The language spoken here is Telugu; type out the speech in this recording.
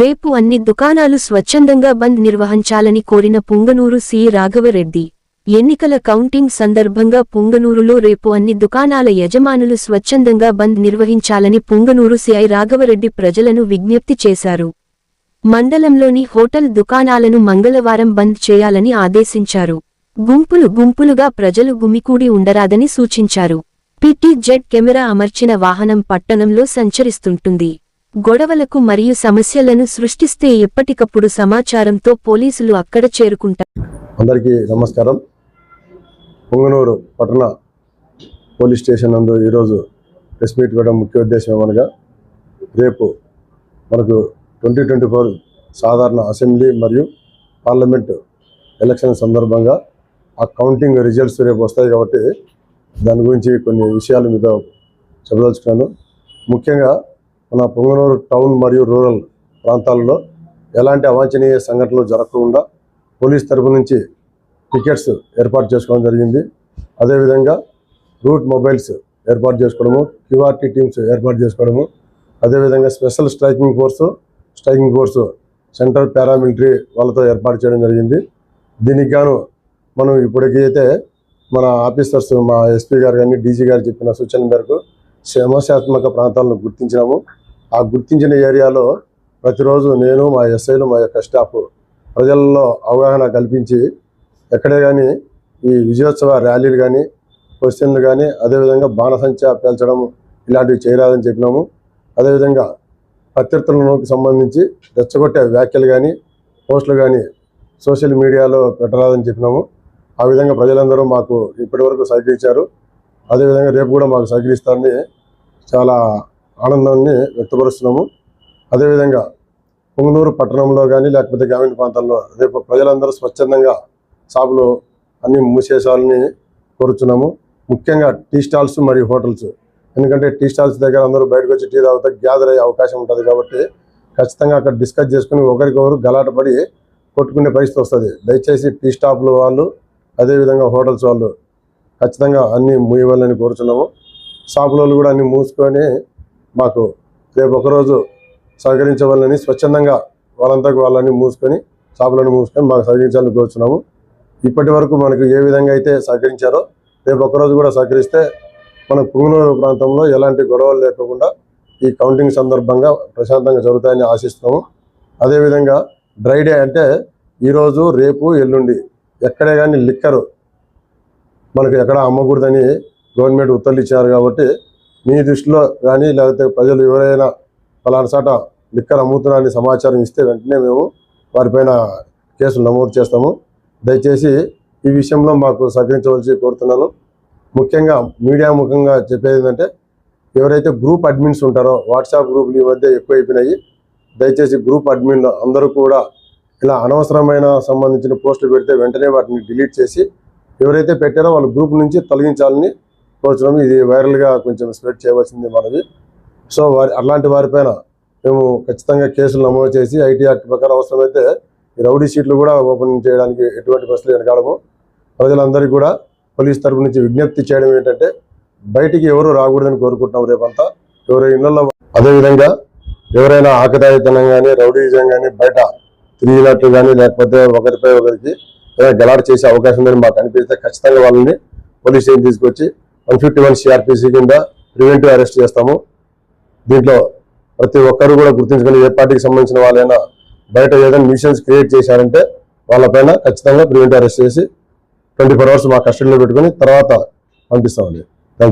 రేపు అన్ని దుకాణాలు స్వచ్ఛందంగా బంద్ నిర్వహించాలని కోరిన పుంగనూరు సి రాఘవరెడ్డి. ఎన్నికల కౌంటింగ్ సందర్భంగా పుంగనూరులో రేపు అన్ని దుకాణాల యజమానులు స్వచ్ఛందంగా బంద్ నిర్వహించాలని పుంగనూరు సిఐ రాఘవరెడ్డి ప్రజలను విజ్ఞప్తి చేశారు. మండలంలోని హోటల్ దుకాణాలను మంగళవారం బంద్ చేయాలని ఆదేశించారు. గుంపులు గుంపులుగా ప్రజలు గుమికూడి ఉండరాదని సూచించారు. పిటి జెడ్ కెమెరా అమర్చిన వాహనం పట్టణంలో సంచరిస్తుంటుంది. గొడవలకు మరియు సమస్యలను సృష్టిస్తే ఎప్పటికప్పుడు సమాచారంతో పోలీసులు అక్కడ చేరుకుంటారు అందరికీ నమస్కారం. పొంగనూరు పట్టణ పోలీస్ స్టేషన్ నందు ఈరోజు ప్రెస్ మీట్ ఇవ్వడం ముఖ్య ఉద్దేశం ఏమనగా రేపు మనకు ట్వంటీ ట్వంటీ ఫోర్ సాధారణ అసెంబ్లీ మరియు పార్లమెంట్ ఎలక్షన్ సందర్భంగా ఆ కౌంటింగ్ రిజల్ట్స్ రేపు వస్తాయి కాబట్టి దాని గురించి కొన్ని విషయాలు మీతో చెప్పదలుచుకున్నాను. ముఖ్యంగా మన పొంగనూరు టౌన్ మరియు రూరల్ ప్రాంతాల్లో ఎలాంటి అవాంఛనీయ సంఘటనలు జరగకుండా పోలీస్ తరపు నుంచి టికెట్స్ ఏర్పాటు చేసుకోవడం జరిగింది. అదేవిధంగా రూట్ మొబైల్స్ ఏర్పాటు చేసుకోవడము క్యూఆర్టీ టీమ్స్ ఏర్పాటు చేసుకోవడము అదేవిధంగా special striking force striking force central paramilitary వాళ్ళతో ఏర్పాటు చేయడం జరిగింది. దీనికి గాను మనం ఇప్పటికైతే మన ఆఫీసర్స్ మా ఎస్పీ గారు కానీ డీజీ గారు చెప్పిన సూచన మేరకు సమస్యాత్మక ప్రాంతాలను గుర్తించినాము. ఆ గుర్తించిన ఏరియాలో ప్రతిరోజు నేను మా ఎస్ఐలు మా యొక్క స్టాఫ్ ప్రజల్లో అవగాహన కల్పించి ఎక్కడే కానీ ఈ విజయోత్సవ ర్యాలీలు కానీ క్వశ్చన్లు కానీ అదేవిధంగా బాణసంచ పేల్చడం ఇలాంటివి చేయరాదని చెప్పినాము. అదేవిధంగా పత్రికలకు సంబంధించి రెచ్చగొట్టే వ్యాఖ్యలు కానీ పోస్టులు కానీ సోషల్ మీడియాలో పెట్టరాదని చెప్పినాము. ఆ విధంగా ప్రజలందరూ మాకు ఇప్పటివరకు సహకరించారు. అదేవిధంగా రేపు కూడా మాకు సహకరిస్తారని చాలా ఆనందాన్ని వ్యక్తపరుస్తున్నాము. అదేవిధంగా పొంగనూరు పట్టణంలో కానీ లేకపోతే గ్రామీణ ప్రాంతాల్లో రేపు ప్రజలందరూ స్వచ్ఛందంగా షాపులు అన్ని మూసేసాలని కోరుచున్నాము. ముఖ్యంగా టీ స్టాల్స్ మరియు హోటల్స్. ఎందుకంటే టీ స్టాల్స్ దగ్గర అందరూ బయటకు వచ్చి టీ తాగితే గ్యాదర్ అయ్యే అవకాశం ఉంటుంది కాబట్టి ఖచ్చితంగా అక్కడ డిస్కస్ చేసుకుని ఒకరికొకరు గలాటపడి కొట్టుకునే పరిస్థితి వస్తుంది. దయచేసి టీ స్టాప్ల వాళ్ళు అదేవిధంగా హోటల్స్ వాళ్ళు ఖచ్చితంగా అన్నీ మూయవాలని కోరుచున్నాము. షాపులలో కూడా అన్ని మూసుకొని మాకు రేపు ఒకరోజు సహకరించవాలని స్వచ్ఛందంగా వాళ్ళంతా వాళ్ళని మూసుకొని షాపులను మూసుకొని మాకు సహకరించాలని కోరుచున్నాము. ఇప్పటి వరకు మనకు ఏ విధంగా అయితే సహకరించారో రేపు ఒకరోజు కూడా సహకరిస్తే మన పుంగనూరు ప్రాంతంలో ఎలాంటి గొడవలు లేకుండా ఈ కౌంటింగ్ సందర్భంగా ప్రశాంతంగా జరుగుతాయని ఆశిస్తున్నాము. అదేవిధంగా డ్రై డే అంటే ఈరోజు రేపు ఎల్లుండి ఎక్కడే కానీ లిక్కరు మనకు ఎక్కడ అమ్మకూడదని గవర్నమెంట్ ఉత్తర్వులు ఇచ్చారు కాబట్టి మీ దృష్టిలో కానీ లేకపోతే ప్రజలు ఎవరైనా ఫలానా చాట లిక్కర్ అమ్ముతున్నారని సమాచారం ఇస్తే వెంటనే మేము వారిపైన కేసులు నమోదు చేస్తాము. దయచేసి ఈ విషయంలో మాకు సహకరించవలసి కోరుతున్నాను. ముఖ్యంగా మీడియా ముఖంగా చెప్పేది ఏంటంటే ఎవరైతే గ్రూప్ అడ్మిన్స్ ఉంటారో వాట్సాప్ గ్రూపులు ఈ మధ్య ఎక్కువైపోయినాయి. దయచేసి గ్రూప్ అడ్మిన్లు అందరూ కూడా ఇలా అనవసరమైన సంబంధించిన పోస్టులు పెడితే వెంటనే వాటిని డిలీట్ చేసి ఎవరైతే పెట్టారో వాళ్ళ గ్రూప్ నుంచి తొలగించాలని కోరుతున్నాము ఇది వైరల్గా కొంచెం స్ప్రెడ్ చేయవలసింది మనది. సో వారి అలాంటి వారిపైన మేము ఖచ్చితంగా కేసులు నమోదు చేసి ఐటీ యాక్ట్ ప్రకారం అవసరమైతే ఈ రౌడీ షీట్లు కూడా ఓపెన్ చేయడానికి ఎటువంటి పరిస్థితులు వెనకాడము ప్రజలందరికీ కూడా పోలీస్ తరపు నుంచి విజ్ఞప్తి చేయడం ఏంటంటే బయటికి ఎవరు రాకూడదని కోరుకుంటున్నాం రేపంతా. ఎవరి ఇళ్ళలో అదేవిధంగా ఎవరైనా ఆకతాయితనం కానీ రౌడీజం కానీ బయట తిరిగినట్లు కానీ లేకపోతే ఒకరిపై ఒకరికి ఏదైనా గలాట్ చేసే అవకాశం ఉందని మాకు అనిపిస్తే ఖచ్చితంగా వాళ్ళని పోలీస్ స్టేషన్ తీసుకొచ్చి వన్ ఫిఫ్టీ వన్ సిఆర్పిసి కింద ప్రివెంటివ్ అరెస్ట్ చేస్తాము. దీంట్లో ప్రతి ఒక్కరు కూడా గుర్తించుకొని ఏ పార్టీకి సంబంధించిన వాళ్ళైనా బయట ఏదైనా న్యూషన్స్ క్రియేట్ చేశారంటే వాళ్ళపైన ఖచ్చితంగా ప్రివెంటివ్ అరెస్ట్ చేసి ట్వంటీ ఫోర్ అవర్స్ మా కస్టడీలో పెట్టుకుని తర్వాత పంపిస్తామండి.